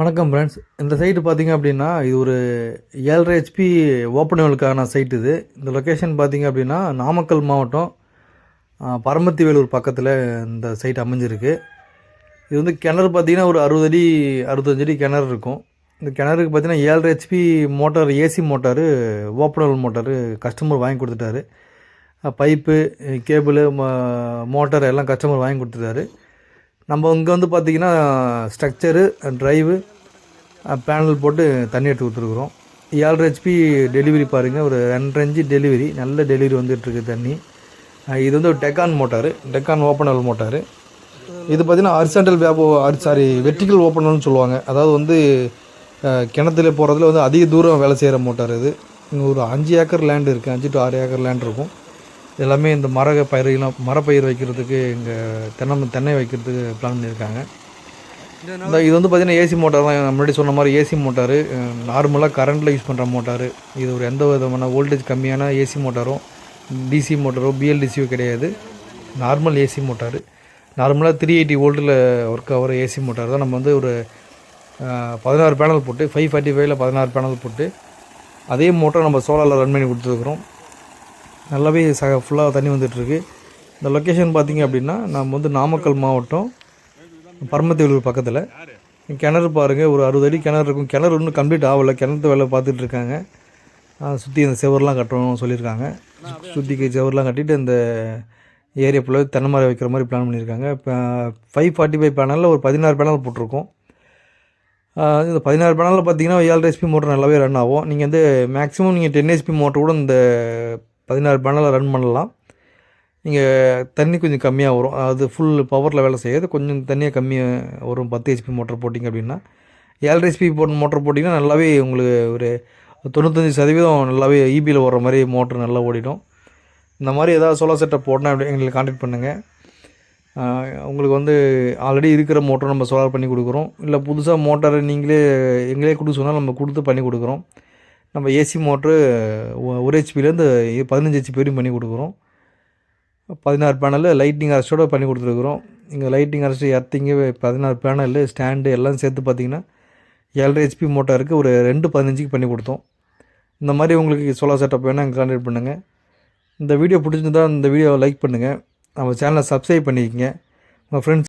வணக்கம் ஃப்ரெண்ட்ஸ் இந்த சைட்டு பார்த்தீங்க அப்படின்னா இது ஒரு ஏழரை ஹெச்பி ஓப்பனவலுக்கான சைட் இது. இந்த லொக்கேஷன் பார்த்தீங்க அப்படின்னா நாமக்கல் மாவட்டம் பரமத்தி வேலூர் பக்கத்தில் இந்த சைட் அமைஞ்சிருக்கு. இது வந்து கிணறு பார்த்திங்கன்னா ஒரு அறுபது அடி அறுபத்தஞ்சு அடி கிணறு இருக்கும். இந்த கிணறுக்கு பார்த்தீங்கன்னா ஏழரை HP motor AC motor openwell motor customer வாங்கி கொடுத்துட்டாரு. பைப்பு கேபிள் மோட்டார் எல்லாம் கஸ்டமர் வாங்கி கொடுத்துட்டாரு. நம்ம இங்கே வந்து பார்த்தீங்கன்னா ஸ்ட்ரக்சரு ட்ரைவு பேனல் போட்டு தண்ணி எடுத்து கொடுத்துருக்குறோம். ஏழரை ஹெச்பி டெலிவரி பாருங்கள் ஒரு ரெண்டரை இன்ச்சு டெலிவரி நல்ல டெலிவரி வந்துட்டுருக்கு தண்ணி. இது வந்து ஒரு Deccan motor Deccan openwell motor இது பார்த்தீங்கன்னா ஹரிசாண்டல் வேப்போ சாரி வெர்டிக்கல் ஓப்பனல்னு சொல்லுவாங்க. அதாவது வந்து கிணத்துல போகிறதுல வந்து அதிக தூரம் வேலை செய்கிற மோட்டார் இது. இங்கே ஒரு அஞ்சு ஏக்கர் லேண்ட் இருக்குது அஞ்சு டு ஆறு ஏக்கர் லேண்ட் இருக்கும். எல்லாமே இந்த மர பயிரெல்லாம் மரப்பயிர் வைக்கிறதுக்கு இங்கே தென்னை தென்னை வைக்கிறதுக்கு பிளான் பண்ணியிருக்காங்க. இந்த இது வந்து பார்த்திங்கன்னா ஏசி மோட்டார் தான். முன்னாடி சொன்ன மாதிரி ஏசி மோட்டாரு நார்மலாக கரண்ட்டில் யூஸ் பண்ணுற மோட்டார் இது ஒரு எந்த விதமான வோல்டேஜ் கம்மியான ஏசி மோட்டாரோ டிசி மோட்டாரோ பிஎல்டிசியோ கிடையாது. நார்மல் ஏசி மோட்டார் நார்மலாக த்ரீ எயிட்டி வோல்ட்டில் ஒர்க் ஆகிற ஏசி மோட்டார் தான். நம்ம வந்து ஒரு பதினாறு பேனல் போட்டு ஃபைவ் ஃபார்ட்டி ஃபைவ்ல பதினாறு பேனல் போட்டு அதே மோட்டார் நம்ம சோலாரில் ரன் பண்ணி கொடுத்துருக்குறோம். நல்லாவே ச ஃபுல்லாக தண்ணி வந்துட்டுருக்கு. இந்த லொக்கேஷன் பார்த்தீங்க அப்படின்னா நம்ம வந்து நாமக்கல் மாவட்டம் பரமத்திவலூர் பக்கத்தில். கிணறு பாருங்கள் ஒரு அறுபது அடி கிணறு இருக்கும். கிணறு இன்னும் கம்ப்ளீட் ஆகலை. கிணத்து வேலை பார்த்துட்டு இருக்காங்க. சுற்றி அந்த செவர்லாம் கட்டணும்னு சொல்லியிருக்காங்க. சுற்றிக்கு செவர்லாம் கட்டிட்டு அந்த ஏரியா ஃபுல்லாக தென்னை மரம் வைக்கிற மாதிரி பிளான் பண்ணியிருக்காங்க. இப்போ ஃபைவ் ஃபார்ட்டி ஃபைவ் பேனலில் ஒரு பதினாறு பேனல் போட்டிருக்கோம். இந்த பதினாறு பேனலில் பார்த்தீங்கன்னா ஏழரை எஸ்பி மோட்டர் நல்லாவே ரன் ஆகும். நீங்கள் வந்து மேக்ஸிமம் நீங்கள் டென் எஸ்பி மோட்டர் கூட இந்த பதினாறு பேனலில் ரன் பண்ணலாம். நீங்கள் தண்ணி கொஞ்சம் கம்மியாக வரும். அது ஃபுல் பவரில் வேலை செய்யாது. கொஞ்சம் தண்ணியாக கம்மியாக வரும். பத்து ஹெச்பி மோட்டர் போட்டிங்க அப்படின்னா. ஏழு ஹெச்பி போட்டு மோட்டர் போட்டிங்கன்னா நல்லாவே உங்களுக்கு ஒரு தொண்ணூத்தஞ்சு சதவீதம் நல்லாவே இபியில் ஓடுற மாதிரி மோட்டர் நல்லா ஓடிடும். இந்த மாதிரி ஏதாவது சோலார் செட்டப் போடணும் அப்படி எங்களுக்கு காண்டாக்ட் பண்ணுங்கள் உங்களுக்கு வந்து ஆல்ரெடி இருக்கிற மோட்டர் நம்ம சோலார் பண்ணி கொடுக்குறோம். இல்லை புதுசாக மோட்டரை நீங்களே எங்களே கொடுக்க சொன்னால் நம்ம கொடுத்து பண்ணி கொடுக்குறோம். நம்ம ஏசி மோட்ரு ஒரு ஹெச்பிலேருந்து பதினஞ்சு ஹெச்பி வரையும் பண்ணி கொடுக்குறோம். பதினாறு பேனலில் லைட்டிங் அரஸ்டோட பண்ணி கொடுத்துருக்குறோம். இங்கே லைட்டிங் அரஸ்ட் எர்த்திங்கு பதினாறு பேனலு ஸ்டாண்டு எல்லாம் சேர்த்து பார்த்தீங்கன்னா ஏழரை ஹெச்பி மோட்டாருக்கு ஒரு ரெண்டு பதினஞ்சுக்கு பண்ணி கொடுத்தோம். இந்த மாதிரி உங்களுக்கு சோலார் செட்டப் வேணால் எங்கள் கான்டாக்ட் பண்ணுங்கள் இந்த வீடியோ பிடிச்சிருந்தா இந்த வீடியோவை லைக் பண்ணுங்கள் நம்ம சேனலை சப்ஸ்கிரைப் பண்ணிக்கங்க. உங்கள் ஃப்ரெண்ட்ஸ்